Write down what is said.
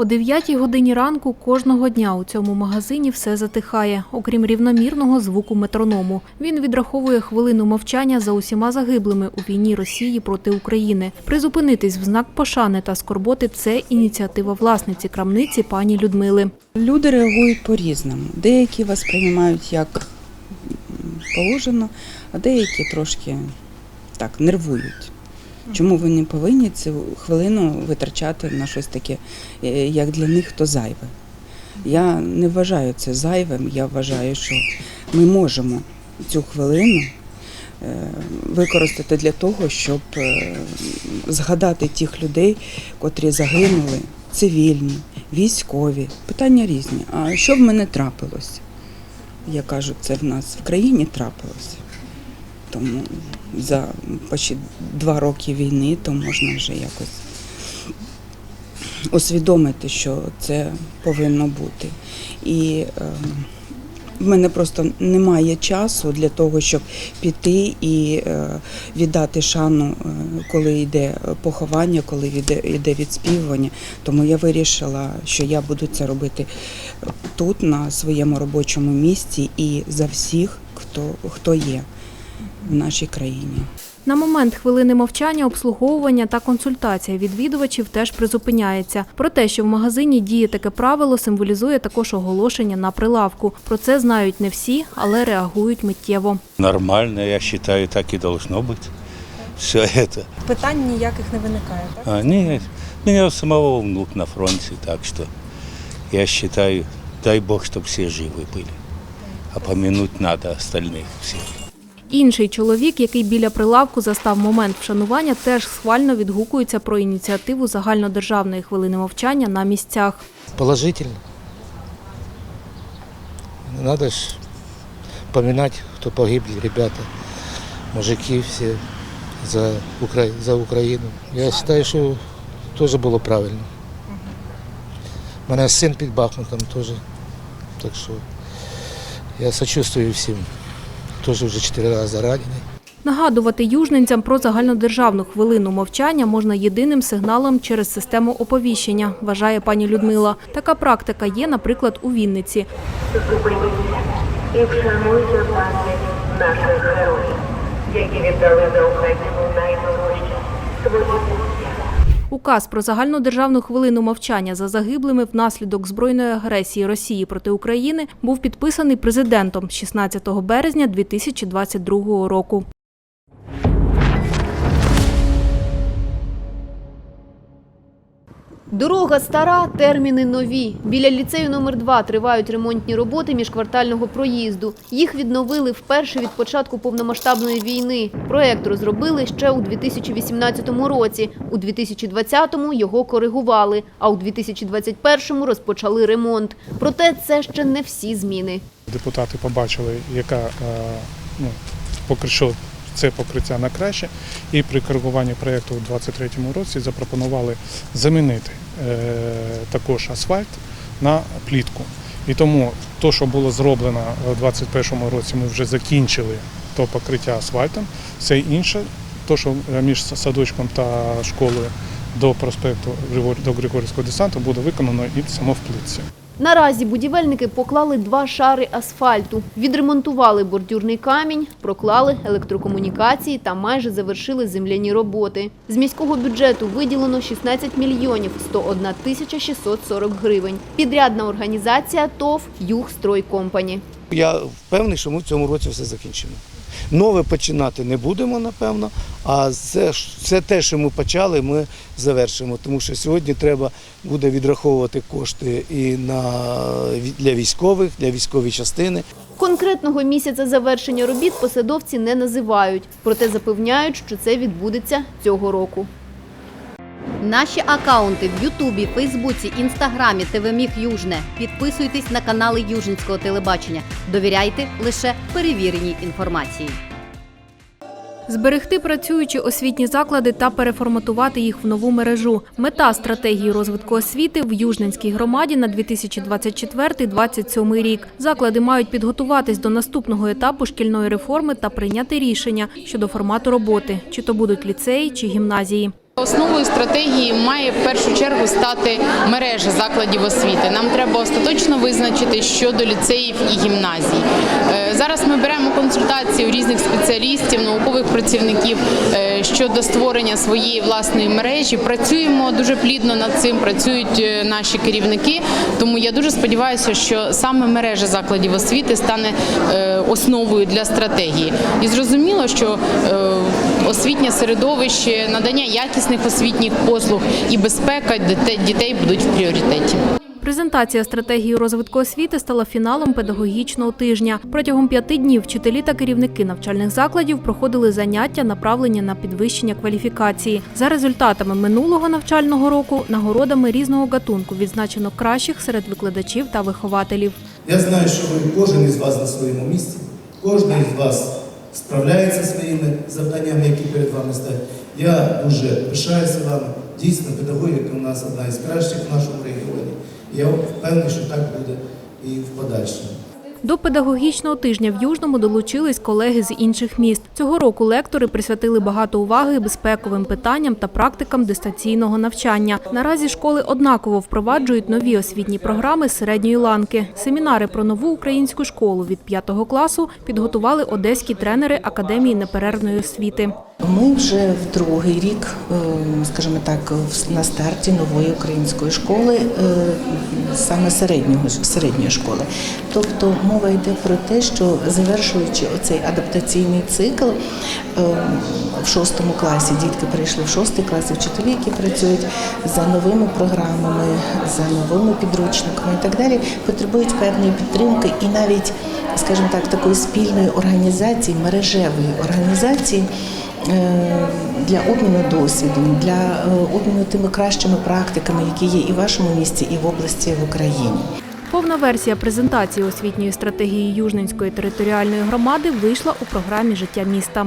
О 9 годині ранку кожного дня у цьому магазині все затихає, окрім рівномірного звуку метроному. Він відраховує хвилину мовчання за усіма загиблими у війні Росії проти України. Призупинитись в знак пошани та скорботи це ініціатива власниці крамниці пані Людмили. Люди реагують по-різному. Деякі вас приймають як положено, а деякі трошки так нервують. Чому ви не повинні цю хвилину витрачати на щось таке, е, як для них то зайве? Я не вважаю це зайвим. Я вважаю, що ми можемо цю хвилину е, використати для того, щоб е, згадати тих людей, котрі загинули, цивільні, військові. Питання різні. А що в мене трапилось? Я кажу, це в нас в країні трапилось. Тому за почти два роки війни то можна вже якось усвідомити, що це повинно бути. І е, в мене просто немає часу для того, щоб піти і е, віддати шану, е, коли йде поховання, коли йде, відспівування. Тому я вирішила, що я буду це робити тут, на своєму робочому місці, і за всіх, хто, хто є в нашій країні. На момент хвилини мовчання обслуговування та консультація відвідувачів теж призупиняється. Про те, що в магазині діє таке правило, символізує також оголошення на прилавку. Про це знають не всі, але реагують миттєво. Нормально, я считаю, так и должно быть. Все это. Питань ніяких не виникає, так? А, нет, у меня у самого внук на фронте, так что я считаю, дай Бог, чтобы все живы были. А помянуть надо остальных всех. Інший чоловік, який біля прилавку застав момент вшанування, теж схвально відгукується про ініціативу загальнодержавної хвилини мовчання на місцях. положительно. Надо ж поминать, кто погибли, ребята, мужики все за, за Украину. Я считаю, що теж було правильно. У мене син під Бахмутом теж. Так що я сочувствую всім. Теж вже чотири рази ранений. Нагадувати южненцям про загальнодержавну хвилину мовчання можна єдиним сигналом через систему оповіщення, вважає пані Людмила. Така практика є, наприклад, у Вінниці. Зупиніться і вшануйте пам'ять наших героїв, які віддали за Україну найдорожче свої. Указ про загальнодержавну хвилину мовчання за загиблими внаслідок збройної агресії Росії проти України був підписаний президентом 16 березня 2022 року. Дорога стара, терміни нові. Біля ліцею номер 2 тривають ремонтні роботи міжквартального проїзду. Їх відновили вперше від початку повномасштабної війни. Проект розробили ще у 2018 році. У 2020-му його коригували, а у 2021-му розпочали ремонт. Проте це ще не всі зміни. Депутати побачили, яка е, ну, що це покриття на краще, і при коригуванні проєкту у 2023 році запропонували замінити е, також асфальт на плітку. І тому те, що було зроблено у 2021 році, ми вже закінчили то покриття асфальтом. Все інше, то, що е, між садочком та школою до проспекту до Григорівського десанту буде виконано і само в плитці. Наразі будівельники поклали два шари асфальту, відремонтували бордюрний камінь, проклали електрокомунікації та майже завершили земляні роботи. З міського бюджету виділено 16 мільйонів 101 тисяча 640 гривень. Підрядна організація ТОВ «Югстройкомпані». Я впевнений, що ми в цьому році все закінчимо. Нове починати не будемо, напевно, а це, це те, що ми почали, ми завершимо. Тому що сьогодні треба буде відраховувати кошти і на, для військових, для військової частини. Конкретного місяця завершення робіт посадовці не називають, проте запевняють, що це відбудеться цього року. Наші акаунти в Ютубі, Фейсбуці, Інстаграмі, ТВ Міг Южне. Підписуйтесь на канали Южницького телебачення. Довіряйте лише перевіреній інформації. Зберегти працюючі освітні заклади та переформатувати їх в нову мережу. Мета стратегії розвитку освіти в Южненській громаді на 2024-2027 рік. Заклади мають підготуватись до наступного етапу шкільної реформи та прийняти рішення щодо формату роботи, чи то будуть ліцеї чи гімназії. Основою стратегії має в першу чергу стати мережа закладів освіти. Нам треба остаточно визначити щодо ліцеїв і гімназій. Е, Зараз ми беремо консультації у різних спеціалістів, наукових працівників е, щодо створення своєї власної мережі. Працюємо дуже плідно над цим, працюють е, наші керівники. Тому я дуже сподіваюся, що саме мережа закладів освіти стане основою для стратегії. І зрозуміло, що освітнє середовище, надання якісних освітніх послуг і безпека дітей будуть в пріоритеті. Презентація стратегії розвитку освіти стала фіналом педагогічного тижня. Протягом п'яти днів вчителі та керівники навчальних закладів проходили заняття, направлені на підвищення кваліфікації. За результатами минулого навчального року нагородами різного гатунку відзначено кращих серед викладачів та вихователів. Я знаю, що ви кожен із вас на своєму місці, кожен із вас справляється своїми завданнями, які перед вами стоять. Я дуже пишаюся вами. Дійсно, педагогіка у нас одна із кращих в нашому регіоні. Я впевнений, що так буде і в подальшому. До педагогічного тижня в Южному долучились колеги з інших міст. Цього року лектори присвятили багато уваги безпековим питанням та практикам дистанційного навчання. Наразі школи однаково впроваджують нові освітні програми середньої ланки. Семінари про нову українську школу від 5 класу підготували одеські тренери Академії неперервної освіти. Ми вже в другий рік, е, скажімо так, на старті нової української школи, е, саме середнього середньої школи. Тобто мова йде про те, що завершуючи оцей адаптаційний цикл е, в шостому класі, дітки прийшли в шостий клас, вчителі, які працюють за новими програмами, за новими підручниками і так далі, потребують певної підтримки і навіть, скажімо так, такої спільної організації, мережевої організації. е, Для обміну досвідом, для е, обміну тими кращими практиками, які є і в вашому місті, і в області, і в Україні. Повна версія презентації освітньої стратегії Южненської територіальної громади вийшла у програмі Життя міста.